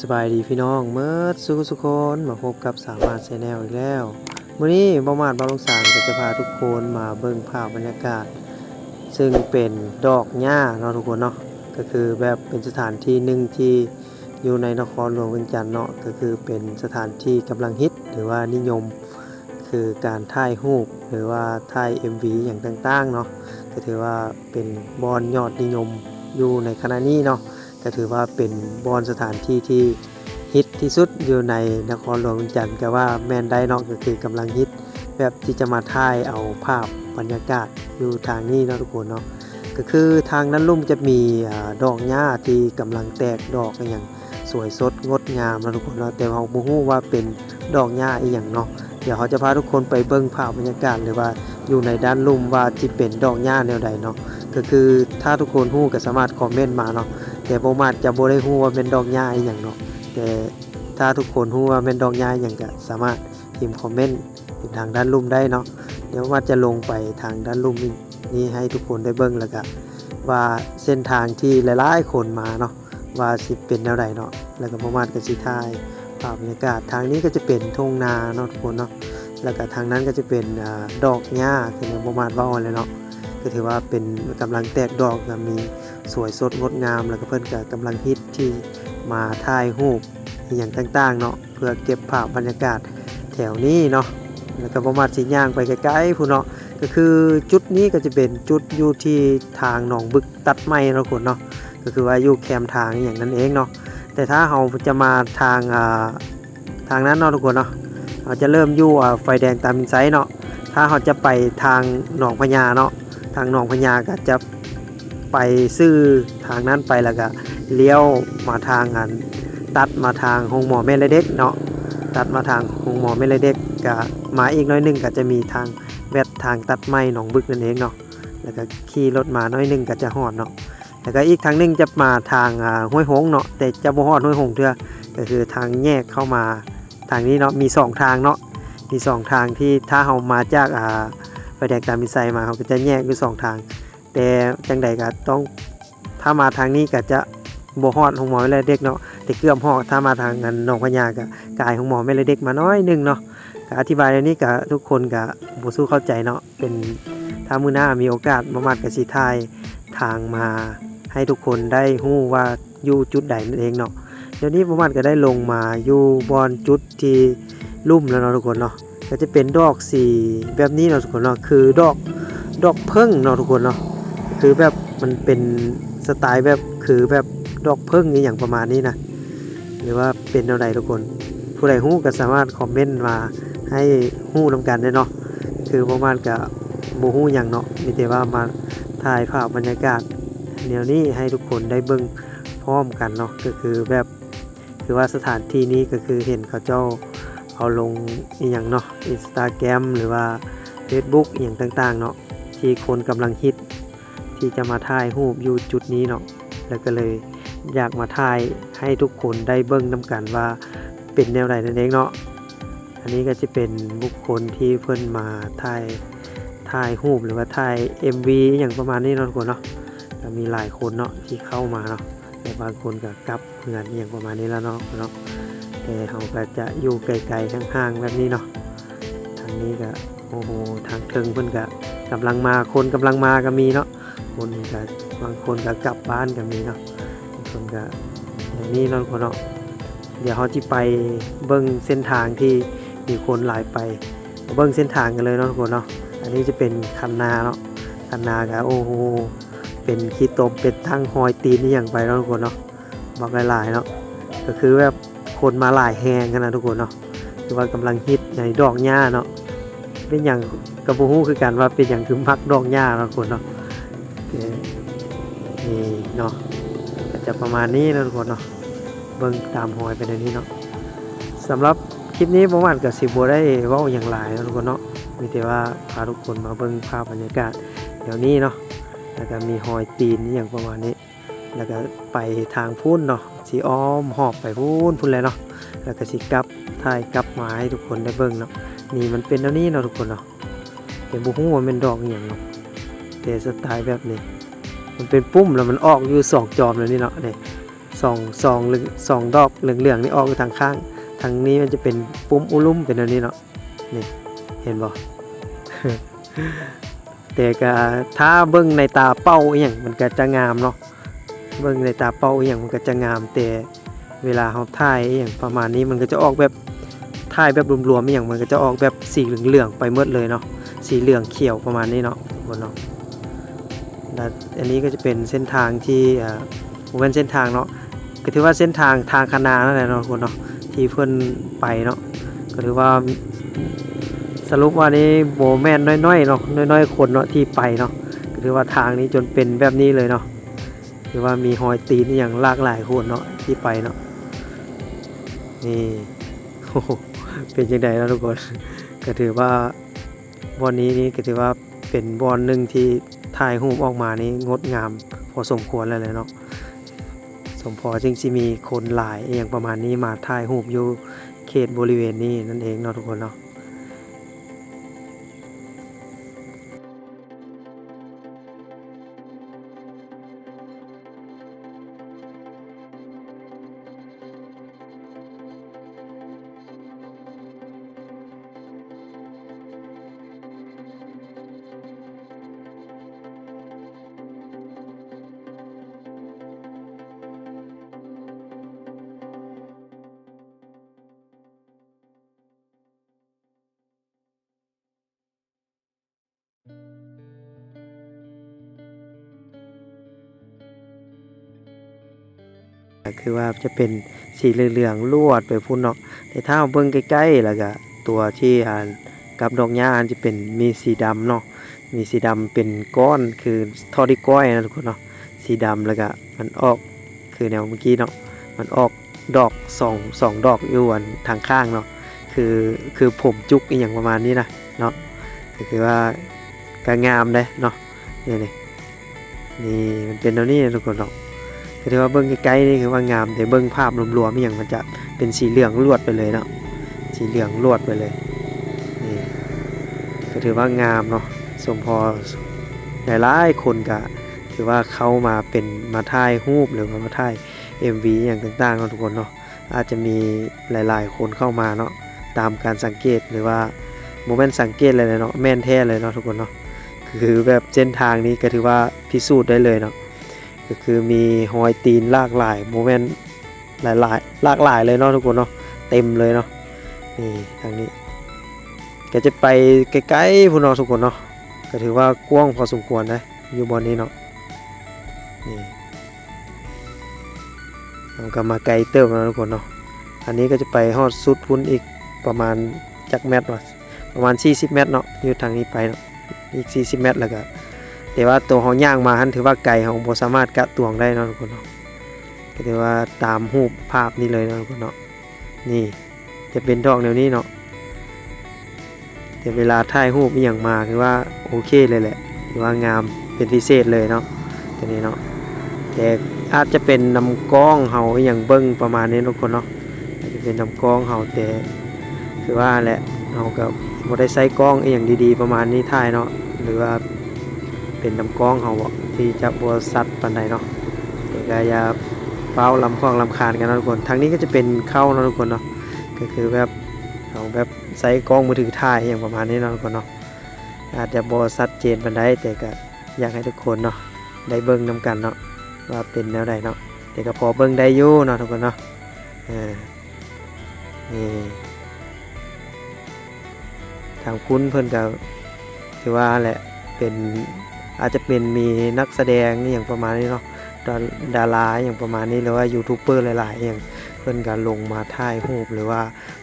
สบายดีพี่น้องเมื่อสุขสุขคนมาพบกับสามารถแชนแนลอีกแล้วมื้อนี้บ่มาดบ่ลงสารก็จะพาทุกคนมาเบิ่งภาพบรรยากาศ ซึ่งเป็นดอกหญ้าเนาะทุกคนเนาะก็คือแบบเป็นสถานที่หนึ่งที่อยู่ในนครหลวงเวียงจันทน์เนาะก็คือเป็นสถานที่กำลังฮิตหรือว่านิยม คือการถ่ายรูปหรือว่าถ่าย MV อย่างต่างๆเนาะก็ถือว่าเป็นบอนยอดนิยมอยู่ในขณะนี้เนาะ ก็ถือว่าเป็นบอนสถานที่ที่ฮิตที่สุดอยู่ในนครหลวงจันทร์ก็ว่าแมนได้นอกก็คือกำลังฮิตแบบที่จะมาถ่ายเอาภาพบรรยากาศอยู่ทางนี้เนาะทุกคนเนาะก็คือทางนั้นลุ่มจะมีอดอกหญ้าที่กำลังแตกดอกอย่างสวยสดงดงามนะทุกคนเนาะแต่เราบ่ฮู้ว่าเป็นดอกหญ้าอีหยังเนาะเดี๋ยวเขาจะพาทุกคนไปเบิ่งภาพบรรยากาศหรือว่าอยู่ในด้านลุ่มว่าที่เป็นดอกหญ้าแนวใดเนาะก็คือถ้าทุกคนฮู้ก็สามารถคอมเมนต์มาเนาะ แต่บ่มาดจะบ่ได้ฮู้ว่าเป็นดอกหญ้าอีหยังเนาะแต่ถ้าทุกคนฮู้ว่าเป็นดอกหญ้าอหยังก็สามารถพิมพ์คอมเมนต์ทางด้านลุ่มได้เนาะเดี๋ยวว่าจะลงไปทางด้านลุ่มนี้นี่ให้ทุกคนได้เบิ่งแล้วก็ว่าเส้นทางที่หลายๆคนมาเนาะว่าสิเป็นแนวใดเนาะแล้วก็บ่มาดก็สิถ่ายภาพบรรยากาศทางนี้ก็จะเป็นทุ่งนาเนาะทุกคนเนาะแล้วก็ทางนั้นก็จะเป็นอดอกหญ้าคือบ่มาดว้าเลยเนาะก็ถือว่าเป็นกำลังแตกดอกก็มี สวยสดงดงามแล้วก็เพิ่อนก็กำลังฮิตที่มาถ่ายรูปอย่างต่างๆเนาะเพื่อเก็บภาพบรรยากาศแถวนี้เนาะแล้วก็ประมาณสิย่างไปใกล้ๆผู้เนาะก็คือจุดนี้ก็จะเป็นจุดอยู่ที่ทางหนองบึกตัดไม้เนาคนเนาะก็คือว่าอยู่แคมทางอย่างนั้นเองเนาะแต่ถ้าเราจะมาทางทางนั้นเนาะทุกคนเนาะเราจะเริ่มอยู่ไฟแดงตามอินไซต์เนาะถ้าเราจะไปทางหนองพญาเนาะทางหนองพญาก็จะ ไปซื้อทางนั้นไปแล้วก็เลี้ยวมาทางอัน ตัดมาทางโรงหมอแม่ละเด็กเนาะตัดมาทางโรงหมอแม่ละเด็กก็มาอีกน้อยหนึงก็จะมีทางแวดทางตัดไม้หนองบึกนั่นเองเนาะแล้วก็ขี่รถมาน้อยหนึงก็จะฮอดเนาะแล้วก็อีกทางหนึงจะมาทางห้วยหงเนาะแต่จะบ่ฮอดห้วยหงเทื่อก็คือทางแยกเข้ามาทางนี้เนาะมีสองทางเนาะมีสองทางที่ถ้าเรามาจากอ่าไปแดกตามมิไซมาเขาก็จะแยกอยู่สองทาง แต่จังใดก็ต้องถ้ามาทางนี้ก็จะบ่ฮอดของหมอไม่เลยเด็กเนาะแต่เกือบฮอดถ้ามาทางนั้นหนองพญาก็กายของหมอไม่เลยเด็กมาน้อยหนึงเนาะก็อธิบายอันนี้ก็ทุกคนก็บ่สู้เข้าใจเนาะเป็นถ้ามื้อหน้ามีโอกาสมามัดก็สิทายทางมาให้ทุกคนได้ฮู้ว่าอยู่จุดใดนั่นเองเนาะเดี๋ยวนี้ประมาณก็ได้ลงมาอยู่บอนจุดที่ลุ่มแล้วเนาะทุกคนเนาะก็จะเป็นดอกสีแบบนี้เนาะทุกคนเนาะคือดอกดอกเพิ่งเนาะทุกคนเนาะ คือแบบมันเป็นสไตล์แบบคือแบบดอกเพิ่งนี่อย่างประมาณนี้นะหรือว่าเป็นแนวใดทุกคน ผู้ใดฮู้ก็สามารถคอมเมนต์มาให้ฮู้นำกันได้เนาะคือประมาณกับบ่ฮู้หยังเนาะมีแต่ว่ามาถ่ายภาพบรรยากาศแนวนี้ให้ทุกคนได้เบิ่งพร้อมกันเนาะก็คือแบบคือว่าสถานที่นี้ก็คือเห็นเขาเจ้าเอาลงอีหยังเนาะ Instagram หรือว่า Facebook อหย่างต่างๆเนาะที่คนกำลังฮิต ที่จะมาถ่ายรูปอยู่จุดนี้เนาะแล้วก็เลยอยากมาถ่ายให้ทุกคนได้เบิ่งน้กันว่าเป็นแนวไหนนั่นเองเนาะอันนี้ก็จะเป็นบุคคลที่เพิ่นมาถ่ายถ่ายรูปหรือว่าถ่าย MV อย่างประมาณนี้เนาะทุกคนเนาะก็มีหลายคนเนาะที่เข้ามาเนาะแต่บางคนก็กลับเพื่อนอย่างประมาณนี้แล้วเนาะเนาะแต่เขาก็จะอยู่ไกลๆห่างๆแบบนี้เนาะทางนี้ก็โอ้โหทางเทิงเพิ่นก็กำลังมาคนกำลังมาก็มีเนาะ คนก็บางคนก็กลับบ้านก็มีเนาะบางคนก็อย่างนี้นาะคนเนาะเดี๋ยวเขาจะไปเบิ้งเส้นทางที่มีคนหลายไป เบิ้งเส้นทางกันเลยเนาะคนเนาะอันนี้จะเป็นคันนาเนาะคันนาก็โอ้โหเป็นขีตมเป็นทางหอยตีนนี่อย่างไปเนาะทุกคนเนาะบอกหลายๆเนาะก็คือแบบคนมาหลายแหงกันนะทุกคนเนาะคือว่ากำลังฮิตในดอกหญ้าเนาะเป็นอย่างกระปูฮู้คือกันว่าเป็นอย่างคือมักดอกหญ้านะทุกคนเนาะ นี่เนาะก็จะประมาณนี้นะทุกคนเนาะเบิ่งตามหอยไปในนี้เนาะสำหรับคลิปนี้ประมาณกับสิบัได้ว่าอย่างไรนะทุกคนเนาะมีแต่ว่าพาทุกคนมาเบิ่งภาพบรรยากาศเดี๋ยวนี้เนาะแล้วก็มีหอยตีนอย่างประมาณนี้ แล้วก็ไปทางพุ่นเนาะสีอ้อมหอบไปพุ่นพุ่นเลยเนาะแล้วก็สิกลับถ่ายกลับมาให้ทุกคนได้เบิ่งเนาะนี่มันเป็นแนวนี้เนาะทุกคนเนาะแต่บุ้งว่ามันเป็นดอกอย่างเนาะ แต่สไตล์แบบนี้ มันเป็นปุ้มแล้วมันออกอยู่สองจอมเลยนี่เนาะเนี่ยสองสองเหลืองสองดอกเหลืองๆนี่ออกอยู่ทางข้าง ทางนี้มันจะเป็นปุ่มอุลุ่มเป็นอันนี้เนาะนี่เห็นบ่แต่ก็ถ้าเบิ่งในตาเป้าอย่างมันก็จะงามเนาะเบิ่งในตาเป้าอย่างมันก็จะงาม แต่เวลาเฮาถ่ายอย่างประมาณนี้มันก็จะออกแบบถ่ายแบบรวมๆอย่างมันก็จะออกแบบสีเหลืองๆไปหมดเลยเนาะสีเหลืองเขียวประมาณนี้เนาะบนเนาะ แล้วอันนี้ก็จะเป็นเส้นทางที่อ่าบ่แม่นเส้นทางเนาะก็ถือว่าเส้นทางทางคณานั่นแหละเนาะทุกคนเนาะที่เพิ่อนไปเนาะก็ถือว่าสรุปว่านี่โบแมนน้อยๆเนาะน้อยๆคนเนาะที่ไปเนาะก็ถือว่าทางนี้จนเป็นแบบนี้เลยเนาะถือว่ามีหอยตีนอย่างหลากหลายคนเนาะที่ไปเนาะนี่โอ้โหเป็นยังไงนะทุกคนก็ถือว่าบอนนี้นี่ก็ถือว่าเป็นบอนหนึ่งที่ ถ่ายรูปออกมานี่งดงามพอสมควรแล้วเลยเนาะสมพอจึงจะมีคนหลายอย่างประมาณนี้มาถ่ายรูปอยู่เขตบริเวณนี้นั่นเองเนาะทุกคนเนาะ คือว่าจะเป็นสีเหลืองๆลวดไปพุ่นเนาะแต่ถ้าเบิ่งใกล้ๆแล้วก็ตัวที่อ่านกับดอกหญ้าอันจะเป็นมีสีดำเนาะมีสีดำเป็นก้อนคือทอดที่ก้อยนะทุกคนเนาะสีดำแล้วก็มันออกคือแนวเมื่อกี้เนาะมันออกดอกสองสองดอกอยู่อันทางข้างเนาะคือคือผมจุกอย่างประมาณนี้นะเนาะก็คือว่าก็งามเลยเนาะนี่นี่นี่มันเป็นตัวนี้นะทุกคนเนาะ ถือว่าเบิ้งใกล้ๆนี่คือว่างามแต่เบิ้งภาพรวมๆอย่างมันจะเป็นสีเหลืองลวดไปเลยเนาะสีเหลืองลวดไปเลยนี่ก็ถือว่างามเนาะสมพอหลายๆคนก็ถือว่าเข้ามาเป็นมาถ่ายรูปหรือว่ามาถ่าย MV อย่างต่างๆเนาะทุกคนเนาะอาจจะมีหลายๆ คนเข้ามาเนาะตามการสังเกตหรือว่าโมเมนต์สังเกตเลยเนาะแม่นแท้เลยเนาะทุกคนเนาะคือแบบเส้นทางนี้ก็ถือว่าพิสูจน์ได้เลยเนาะ ก็คือมีหอยตีนลากหลายโมเมนต์หลายหลายลากหลายเลยเนาะทุกคนเนาะเต็มเลยเนาะนี่ทางนี้ก็จะไปใกล้ๆพูนเนาะทุกคนเนาะก็ถือว่ากว้างพอสมควรนะอยู่บนนี้เนาะนี่เราก็มาไกลเติมแล้วทุกคนเนาะอันนี้ก็จะไปฮอดสุดพุ่นอีกประมาณจักเมตรวะประมาณ 40 เมตรเนาะอยู่ทางนี้ไปเนาะอีก 40 เมตรแล้วก็ แต่ว่าตัวเขาย่างมาหันถือว่าไก่ของบ่สามารถกะตวงได้นะทุกคนเนาะก็ถือว่าตามรูปภาพนี้เลยนะทุกคนเนาะนี่จะเป็นดอกแนวนี้เนาะแต่เวลาถ่ายรูปอย่างมาคือว่าโอเคเลยแหละถือว่างามเป็นพิเศษเลยเนาะตัวนี้เนาะแต่อาจจะเป็นนำกล้องเฮาอย่างเบิ้งประมาณนี้ทุกคนเนาะอาจจะเป็นนำกล้องเฮาแต่คือว่าแหละเฮาก็บ่ได้ใช้กล้องอย่างดีๆ ประมาณนี้ถ่ายเนาะหรือว่า เป็นน้ำกล้องเขาที่จะบวสัตว์ปันใดเนาะก็อย่าเฝ้าลำคล้องลำคาญกันนะทุกคนทางนี้ก็จะเป็นเข้านะทุกคนเนาะก็คือแบบเอาแบบใส่กล้องมือถือถ่ายอย่างประมาณนี้นะทุกคนเนาะอาจจะบวสัตว์เจนปันใดแต่ก็อยากให้ทุกคนเนาะได้เบิ่งนํกันเนาะว่าเป็นแนวใดเนาะแต่ก็พอเบิ่งได้อยู่เนาะทุกคนเนาะอ่านี่ทางคุณเพิ่นก็ถือว่าแหละเป็น อาจจะเป็นมีนักแสดงอย่างประมาณนี้เนาะดาราอย่างประมาณนี้หรือว่ายูทูบเบอร์หลาย ๆ อย่างเพิ่อนก็ลงมาถ่ายรูปหรือว่า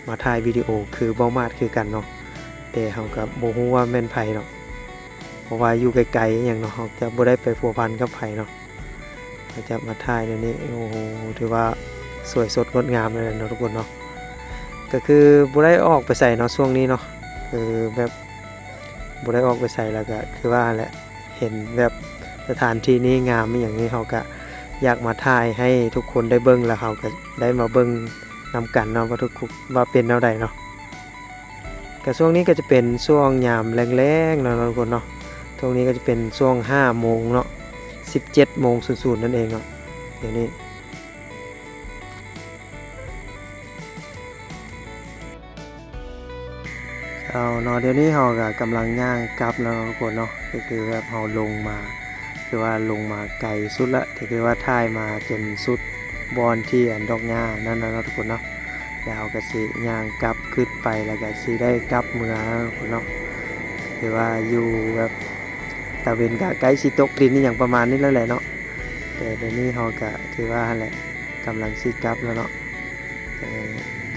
มาถ่ายวิดีโอคือบ่มาดคือกันเนาะแต่เฮาก็บ่ฮู้ว่าแม่นไผ่เนาะเพราะว่าอยู่ไกลๆอย่างเนาะเฮาจะบ่ได้ไปพัวพันกับไผ่เนาะก็จะมาถ่ายเดี๋ยวนี้โอ้โหถือว่าสวยสดงดงามเลยเนาะทุกคนเนาะก็คือบ่ได้ออกไปใส่เนาะช่วงนี้เนาะคือแบบบ่ได้ออกไปใส่แล้วก็คือว่าแหละ เห็นแบบสถานที่นี้งามอย่างนี้เขาก็อยากมาถ่ายให้ทุกคนได้เบิ้งแล้วเขาก็ได้มาเบิ้งนำกันเนาะว่าทุกคนว่าเป็นเท่าใดเนาะก็ช่วงนี้ก็จะเป็นช่วงยามแรงๆเนาะทุกคนเนาะช่วงนี้ก็จะเป็นช่วง5โมงเนาะ17โมง00นั่นเองเนาะเดี๋ยวนี้ เอาเนาะเดี๋ยวนี้เราก็กำลังย่างกลับแล้วเนะทุกคนเนาะก็คือแบบเราลงมา คือว่าลงมาไกลสุดละก็คือว่าท่ายมาจนสุดบอนที่อันดอกหญ้านั่นนะเนาะทุกคนเนาะแล้วเราก็สิย่างกลับขึ้นไปแล้วก็สิได้กลับเมืองทุกคนเนาะคือว่าอยู่แบบตะเวนกะไกลสิตกดินนี่อย่างประมาณนี้แล้วแหละเนาะแต่เดี๋ยวนี้เราก็คือว่าแหละกำลังสิกลับแล้วเนาะ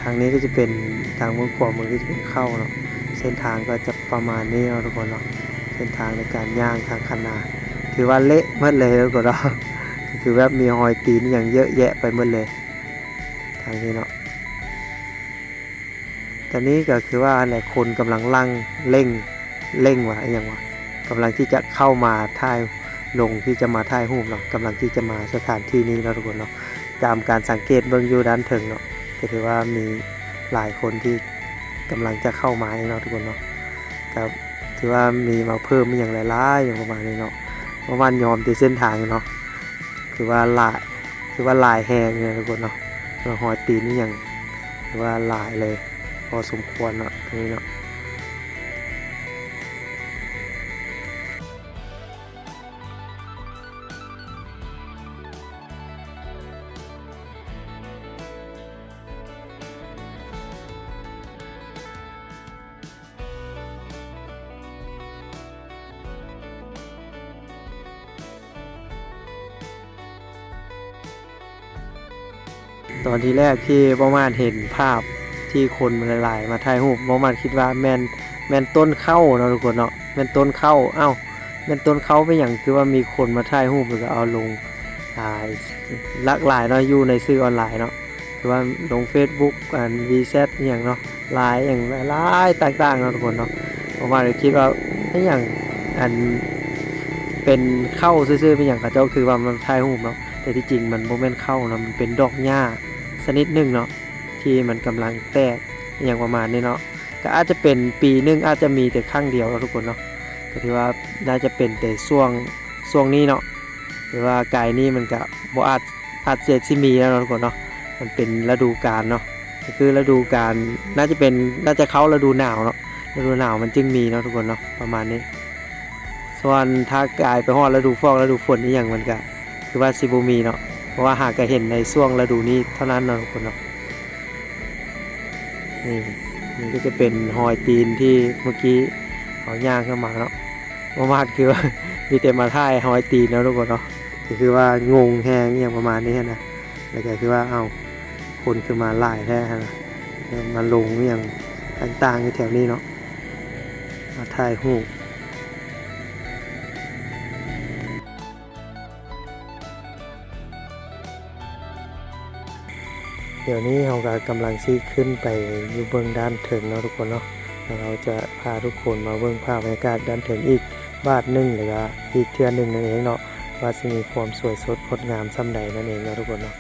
ทางนี้ก็จะเป็นทางมือขวามือก็จะเป็นเข้าเนาะ เส้นทางก็จะประมาณนี้เนาะทุกคนเนาะเส้นทางในการย่างทางคันนาถือว่าเละหมดเลยแล้วก็เราะคือแบบมีหอยตีนอย่างเยอะแยะไปหมดเลย ทางนี้เนาะตอนนี้ก็คือว่าหลายคนกำลังลั่งเร่งเร่งว่ะอย่างว่ากำลังที่จะเข้ามาท่ายลงที่จะมาท่ายรูปเนาะกำลังที่จะมาสถานที่นี้เนาะทุกคนเนาะตามการสังเกตเบื้องยูด้านถึงเนาะก็ถือว่ามีหลายคนที่ กำลังจะเข้ามาเนาะทุกคนเนาะครับถือว่ามีมาเพิ่มอย่างหลายๆอย่างประมาณนี้เนาะเพราะมันยอมตีเส้นทางเนาะคือว่าลายคือว่าลายแหงเนี่ยทุกคนเนาะหอยตีนนี่ยังคือว่าลายเลย พอสมควรเนาะตรงนี้เนาะ ตอนที่แรกที่บ่มานเห็นภาพที่คนมันหลายๆ มาถ่ายรูปบ่มานคิดว่าแมนแมนต้นเข้าเนาะทุกคนเนาะแมนต้นเข้าเอ้าแมนต้นเข้าไปอย่างคือว่ามีคนมาถ่ายรูปแล้วก็เอาลงอ่าหลากหลายเนาะอยู่ในสื่อออนไลน์เนาะคือว่าลง Facebook อัน VZ อย่างเนาะไลน์อย่างหลายต่างๆเนาะทุกคนเนาะบ่มานเลยคิดว่าไอ้อย่างอันเป็นเข้าซื่อๆเป็นอย่างกับเจ้าคือว่ามันถ่ายรูปเนาะแต่ที่จริงมันบ่แม่นเข้านะมันเป็นดอกหญ้า ชนิดหนึ่งเนาะที่มันกำลังแตกอย่างประมาณนี้เนาะก็อาจจะเป็นปีหนึงอาจจะมีแต่ครั้งเดียวทุกคนเนาะก็ถือว่าน่าจะเป็นแต่ช่วงช่วงนี้เนาะหรือว่ากายนี้มันก็บ่อาจอาจเสร็จสิมีแล้วทุกคนเนาะมันเป็นฤดูกาลเนาะก็คือฤดูกาลน่าจะเป็นน่าจะเข้าฤดูหนาวเนาะฤดูหนาวมันจึงมีเนาะทุกคนเนาะประมาณนี้ ส่วนถ้ากายไปฮอดฤดูฟอกฤดูฝนนี่อย่างมันก็คือว่าสิบ่มีเนาะ ราะว่าหากจะเห็นในช่วงฤดูนี้เท่านั้นนะทุกคนเนาะนี่นี่ก็จะเป็นหอยตีนที่เมื่อกี้เขาย่างเข้ามาเนาะประมาณคือว่ามีแต่มาท่ายหอยตีนเนาะทุกคนเนาะก็คือว่างงแหงอย่างประมาณนี้นะแล้วก็คือว่าเอาคนคือมาไล่แท้นะมาลงอย่างต่างๆในแถวนี้เนาะมาถ่ายรู เดี๋ยวนี้เราก็กำลังซีขึ้นไปอยู่เบื้องด้านถึงเนาะทุกคนเนาะแล้วเราจะพาทุกคนมาเบื้องภาพบรรยากาศด้านถึงอีกบาทหนึ่งหรือว่าอีกเทือหนึ่งนั่นเองเนาะว่าจะมีความสวยสดงดงามส่ำใดนั่นเองเนาะทุกคนเนาะ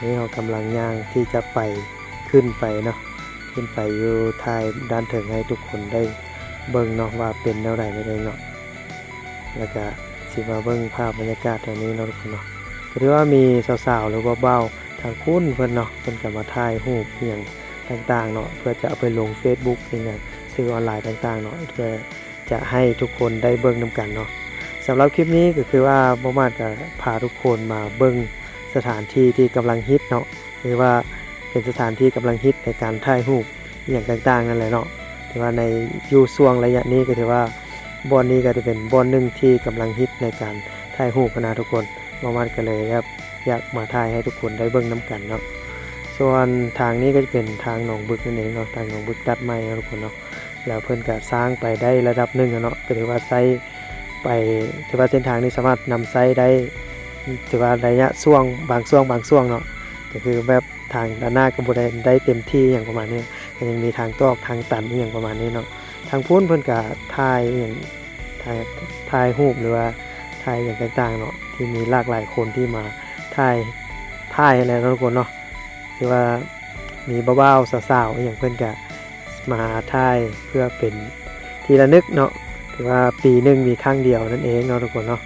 นี่เรากำลังย่างที่จะไปขึ้นไปเนาะขึ้นไปอยู่ท้ายด้านถึงให้ทุกคนได้เบิ่งเนาะว่าเป็นแนวใดนั่นเองเนาะแล้วก็สิมาเบิ่งภาพบรรยากาศแถวนี้เนาะทุกคนเนาะก็ถือว่ามีสาวๆหรือว่าเบ้า ทางคุณเพิ่นเนาะเพิ่นก็มาถ่ายรูปอหย่างต่างๆเนาะเพื่อจะเอาไปลง Facebook อหย่างสื่อออนไลน์ต่างๆเนาะเพื่อจะให้ทุกคนได้เบิ่งนํกันเนาะสำหรับคลิปนี้ก็คือว่าบ่มาก็พาทุกคนมาเบิ่งสถานที่ที่กำลังฮิตเนาะหรือว่าเป็นสถานที่กำลังฮิตในการถ่ายรูปอหย่างต่างๆนั่นแหละเนาะถือว่าในอยู่ช่วงระยะนี้ก็ถือว่าบอนนี้ก็จะเป็นบอนหนึ่งที่กำลังฮิตในการถ่ายรูปนะทุกคนบ่มาก็เลยครับ อยากมาถ่ายให้ทุกคนได้เบิ่งน้ำกันเนาะส่วนทางนี้ก็จะเป็นทางหนองบึกนั่นเองเนาะทางหนองบึกตัดไม้นะทุกคนเนาะแล้วเพิ่อนก็สร้างไปได้ระดับหนึ่งเนาะก็ถือว่าไซไปถือว่าเส้นทางนี้สามารถนำไซได้ถือว่าระยะช่วงบางช่วงบางช่วงเนาะก็คือแบบทางด้านหน้าก็บได้ได้เต็มที่อย่างประมาณนี้ก็ยังมีทางตอกทางตันอย่างประมาณนี้เนาะทางพุ้นเพิ่อนก็ถ่ายอย่างถ่ายถ่ายรูปหรือว่าถ่ายอย่างต่างๆเนาะที่มีหลากหลายคนที่มา ถ่ายถ่ายอะไรทุกคนเนาะถือว่ามีเบาๆสาวๆอย่างเพื่อนกะมาหาถ่ายเพื่อเป็นทีละนึกเนาะถือว่าปีหนึ่งมีครั้งเดียวนั่นเองเนาะทุกคนเนาะ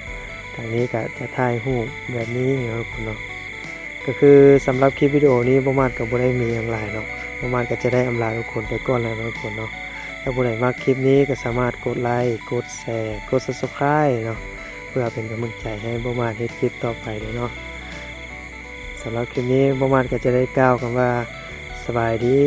ทางนี้ก็จะถ่ายรูปแบบนี้เนาะทุกคนเนาะก็คือสำหรับคลิปวิดีโอนี้ประมาณกับบุได้มีอย่างไรเนาะประมาณก็จะได้อำลาทุกคนไปก่อนแล้วทุกคนเนาะถ้าบุได้มากคลิปนี้ก็สามารถกดไลค์กดแชร์กด subscribe เนาะเพื่อเป็นกำลังใจให้ประมาณเฮ็ดคลิปต่อไปด้วยเนาะำหรับคลิปนี้ประมาณก็จะได้กล่าวคำว่าสบายดี